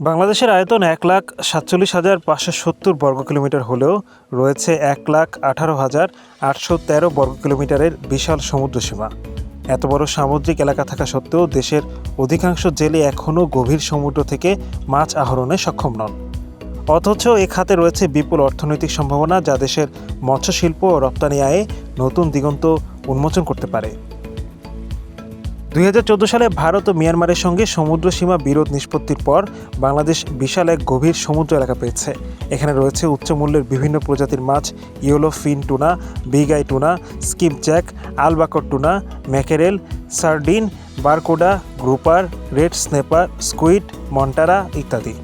বাংলাদেশের আয়তন এক লাখ সাতচল্লিশ হাজার পাঁচশো সত্তর বর্গ কিলোমিটার হলেও রয়েছে এক লাখ আঠারো হাজার আটশো তেরো বর্গ কিলোমিটারের বিশাল সমুদ্রসীমা এত বড় সামুদ্রিক এলাকা থাকা সত্ত্বেও দেশের অধিকাংশ জেলে এখনও গভীর সমুদ্র থেকে মাছ আহরণে সক্ষম নন। অথচ এ খাতে রয়েছে বিপুল অর্থনৈতিক সম্ভাবনা যা দেশের মৎস্যশিল্প ও রপ্তানি আয়ে নতুন দিগন্ত উন্মোচন করতে পারে। দু হাজার চোদ্দ সালে ভারত ও মিয়ানমারের সঙ্গে সমুদ্র সীমা বিরোধ নিষ্পত্তির পর বাংলাদেশ বিশাল এক গভীর সমুদ্র এলাকা পেয়েছে। এখানে রয়েছে উচ্চমূল্যের বিভিন্ন প্রজাতির মাছ, yellowfin tuna, bigeye tuna skipjack albacore tuna, mackerel, sardine, barracuda, grouper, red snapper, squid, মন্টারা ইত্যাদি।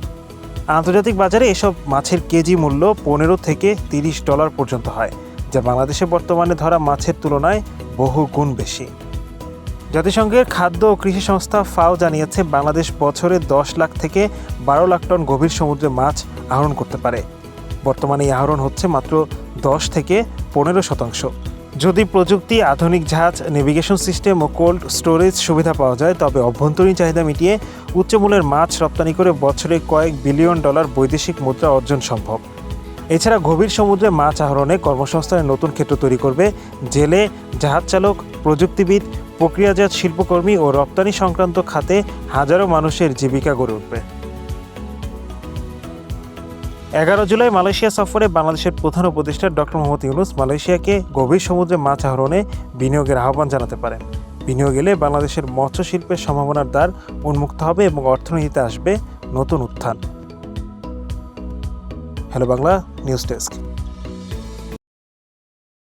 আন্তর্জাতিক বাজারে এসব মাছের কেজি মূল্য পনেরো থেকে তিরিশ ডলার পর্যন্ত হয়, যা বাংলাদেশে বর্তমানে ধরা মাছের তুলনায় বহু গুণ বেশি। জাতিসংঘের খাদ্য ও কৃষি সংস্থা ফাও জানিয়েছে, বাংলাদেশ বছরে দশ লাখ থেকে বারো লাখ টন গভীর সমুদ্রে মাছ আহরণ করতে পারে। বর্তমানে এই আহরণ হচ্ছে মাত্র দশ থেকে পনেরো শতাংশ। যদি প্রযুক্তি, আধুনিক জাহাজ নেভিগেশন সিস্টেম ও কোল্ড স্টোরেজ সুবিধা পাওয়া যায়, তবে অভ্যন্তরীণ চাহিদা মিটিয়ে উচ্চমূল্যের মাছ রপ্তানি করে বছরে কয়েক বিলিয়ন ডলার বৈদেশিক মুদ্রা অর্জন সম্ভব। এছাড়া গভীর সমুদ্রে মাছ আহরণে কর্মসংস্থানের নতুন ক্ষেত্র তৈরি করবে জেলে জাহাজ চালক, প্রযুক্তিবিদ প্রক্রিয়াজাত শিল্পকর্মী ও রপ্তানি সংক্রান্ত খাতে হাজারো মানুষের জীবিকা গড়ে উঠবে। এগারো জুলাই মালয়েশিয়া সফরে বাংলাদেশের প্রধান উপদেষ্টা ডক্টর মোহাম্মদ ইউনুস মালয়েশিয়াকে গভীর সমুদ্রে মাছ আহরণে বিনিয়োগের আহ্বান জানাতে পারেন। বিনিয়োগ এলে বাংলাদেশের মৎস্য শিল্পের সম্ভাবনার দ্বার উন্মুক্ত হবে এবং অর্থনীতিতে আসবে নতুন উত্থান। Hello Bangla, news desk.